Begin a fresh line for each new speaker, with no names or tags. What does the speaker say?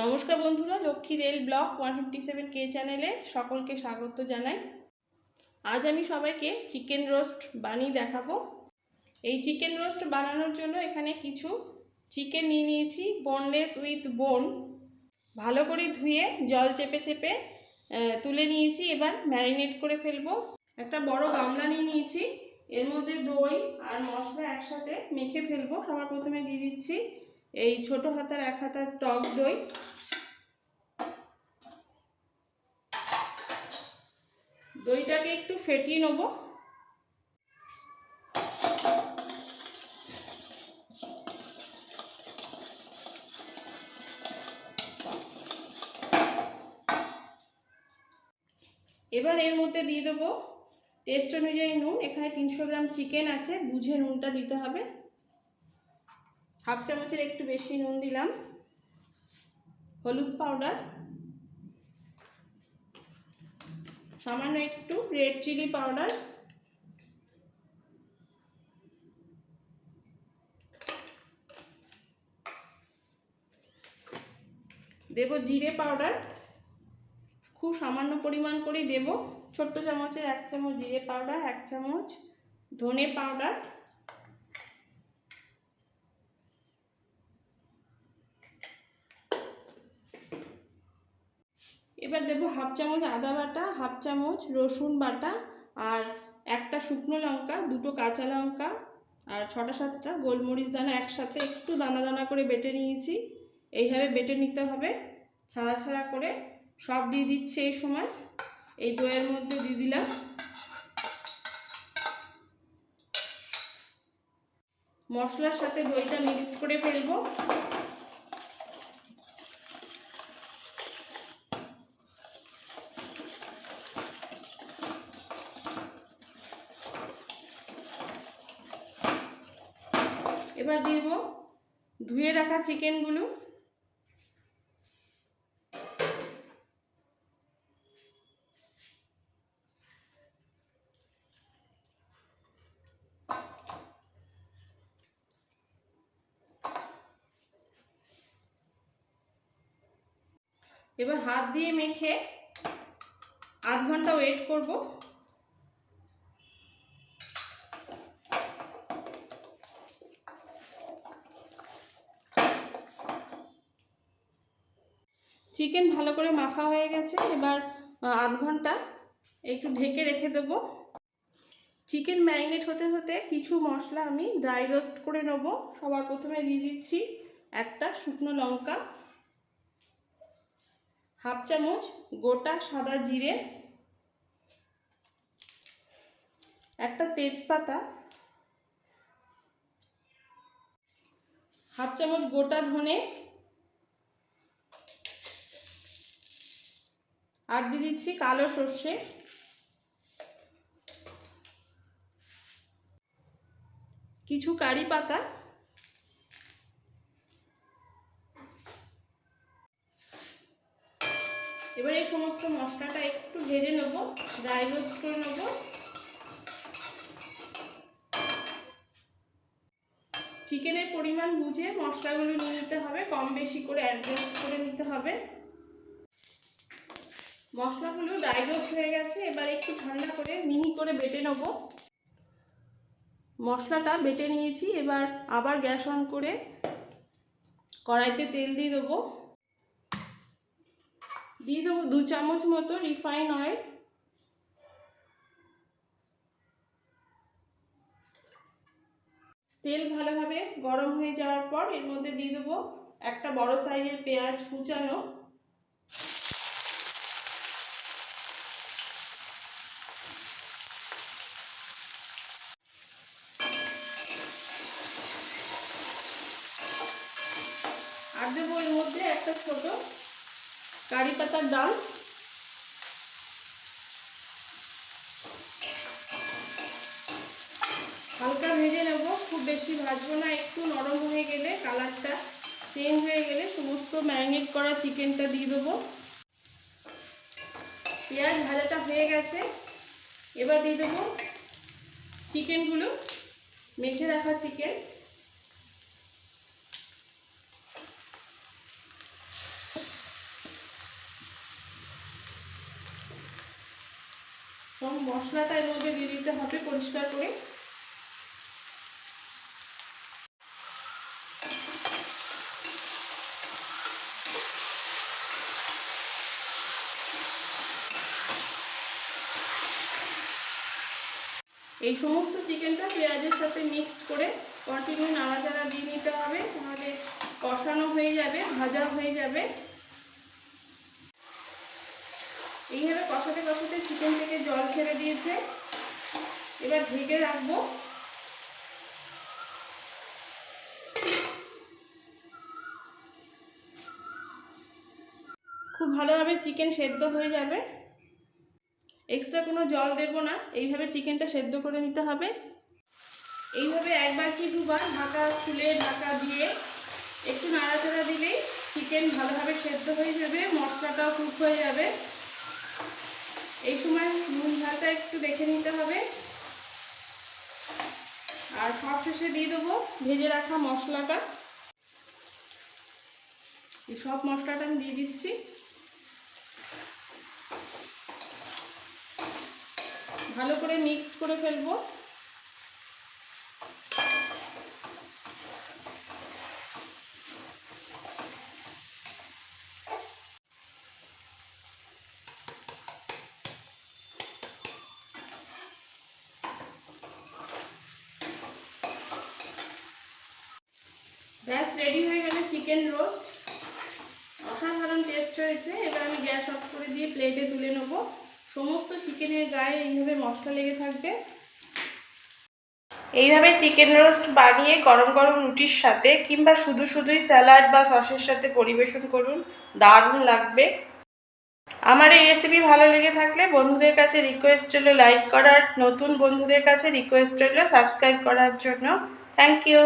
নমস্কার বন্ধুরা, Lakshmi rail block one fifty seven K চ্যানেলে সকলকে স্বাগত জানাই। আজ আমি সবাইকে চিকেন রোস্ট বানিয়ে দেখাবো। এই চিকেন রোস্ট বানানোর জন্য এখানে কিছু চিকেন নিয়ে নিয়েছি বোনলেস উইথ বোন ভালো করে ধুয়ে, জল চেপে চেপে তুলে নিয়েছি, এবার ম্যারিনেট করে ফেলব। একটা বড় গামলা নিয়ে নিয়েছি, এর মধ্যে দই আর মশলা একসাথে মেখে ফেলব। সবার প্রথমে দিয়ে দিচ্ছি এই ছোট হাতার এক হাতার টক দই। দইটাকে একটু ফেটিয়ে নেব। এবার এর মধ্যে দিয়ে দেবো। টেস্ট অনুযায়ী নুন, এখানে তিনশো গ্রাম চিকেন আছে, বুঝে নুনটা দিতে হবে। হাফ চামচের একটু বেশি নুন দিলাম। হলুদ পাউডার। সামান্য একটু রেড চিলি পাউডার। দেব জিরে পাউডার। খুব সামান্য পরিমাণ করেই দেব। ছোট্ট চামচের এক চামচ জিরে পাউডার, এক চামচ ধনে পাউডার। এবার দেবো হাফ চামচ আদা বাটা, হাফ চামচ রসুন বাটা আর একটা শুকনো লঙ্কা, দুটো কাঁচা লঙ্কা আর ছটা সাতটা গোলমরিচ দানা একসাথে একটু দানা দানা করে বেটে নিয়েছি। এইভাবে বেটে নিতে হবে, ছাড়া ছাড়া করে সব দিয়ে দিচ্ছি এই সময়। এই দইয়ের মধ্যে দিয়ে দিলাম। মশলার সাথে দইটা মিক্সড করে ফেলব। এবার দিব ধুয়ে রাখা চিকেনগুলো এবার হাত দিয়ে মেখে আধ ঘণ্টা ওয়েট করব। চিকেন ভালো করে মাখা হয়ে গেছে। এবার আধ ঘণ্টা একটু ঢেকে রেখে দেবো। চিকেন ম্যারিনেট হতে হতে কিছু মশলা আমি ড্রাই রোস্ট করে নেব। সবার প্রথমে দিয়ে দিচ্ছি একটা শুকনো লঙ্কা, হাফ চামচ গোটা সাদা জিরে, একটা তেজপাতা, হাফ চামচ গোটা ধনে আর দিয়ে দিচ্ছি কালো সর্ষে। কিছু কারি পাতা। এবার এই সমস্ত মশলাটা একটু ভেজে নেব ড্রাই রোস্ট করে নেব। চিকেনের পরিমাণ বুঝে মশলাগুলো নিয়ে নিতে হবে, কম বেশি করে অ্যাডজাস্ট করে নিতে হবে। মশলাগুলো ড্রাই রোস্ট হয়ে গেছে, এবার একটু ঠান্ডা করে মিহি করে বেটে নেব। মশলাটা বেটে নিয়েছি, এবার আবার গ্যাস অন করে কড়াইতে তেল দিয়ে দেবো। দিয়ে দেবো দু চামচ মতো রিফাইন অয়েল। তেল ভালোভাবে গরম হয়ে যাওয়ার পর এর মধ্যে দিয়ে দেবো একটা বড় সাইজের পেঁয়াজ কুচানো আর দেবো এর মধ্যে একটা ছোট কারি পাতার ডাল। হালকা ভেজে নেব, খুব বেশি ভাজবো না, একটু নরম হয়ে গেলে কালারটা চেঞ্জ হয়ে গেলে সমস্ত ম্যারিনেট করা চিকেনটা দিয়ে দেবো। পেঁয়াজ ভাজাটা হয়ে গেছে, এবার দিয়ে দেবো চিকেনগুলো মেখে রাখা চিকেন সব মশলাটা এর মধ্যে দিয়ে দিতে হবে পরিষ্কার করে। এই সমস্ত চিকেনটা পেঁয়াজের সাথে মিক্সড করে কন্টিনিউ নাড়াচাড়া দিয়ে নিতে হবে। তাহলে কষানো হয়ে যাবে, ভাজা হয়ে যাবে। এইভাবে কষাতে কষাতে চিকেন থেকে জল ছেড়ে দিয়েছে। এবার ঢেকে রাখব। খুব ভালোভাবে চিকেন সেদ্ধ হয়ে যাবে। এক্সট্রা কোনো জল দেব না, এইভাবে চিকেনটা সেদ্ধ করে নিতে হবে। এইভাবে একবার কি দুবার ঢাকা খুলে ঢাকা দিয়ে একটু নাড়াচাড়া দিলেই চিকেন ভালোভাবে সেদ্ধ হয়ে যাবে, মশলাটাও কুক হয়ে যাবে। এই সময় নুন ঝালটা একটু দেখে নিতে হবে। আর সবশেষে দিয়ে দেবো ভেজে রাখা মশলাটা। এই সব মশলাটা আমি দিয়ে দিচ্ছি। ভালো করে মিক্সড করে ফেলব ব্যাস রেডি হয়ে গেলে চিকেন রোস্ট। অসাধারণ টেস্ট হয়েছে। এবার আমি গ্যাস অফ করে দিয়ে প্লেটে তুলে নেব। সমস্ত চিকেনের গায়ে এইভাবে মশলা লেগে থাকবে। এইভাবে চিকেন রোস্ট বানিয়ে গরম গরম রুটির সাথে কিংবা শুধু শুধুই স্যালাড বা সসের সাথে পরিবেশন করুন। দারুণ লাগবে। আমার এই রেসিপি ভালো লেগে থাকলে বন্ধুদের কাছে রিকোয়েস্ট রইল লাইক করার। নতুন বন্ধুদের কাছে রিকোয়েস্ট রইল সাবস্ক্রাইব করার জন্য। Thank you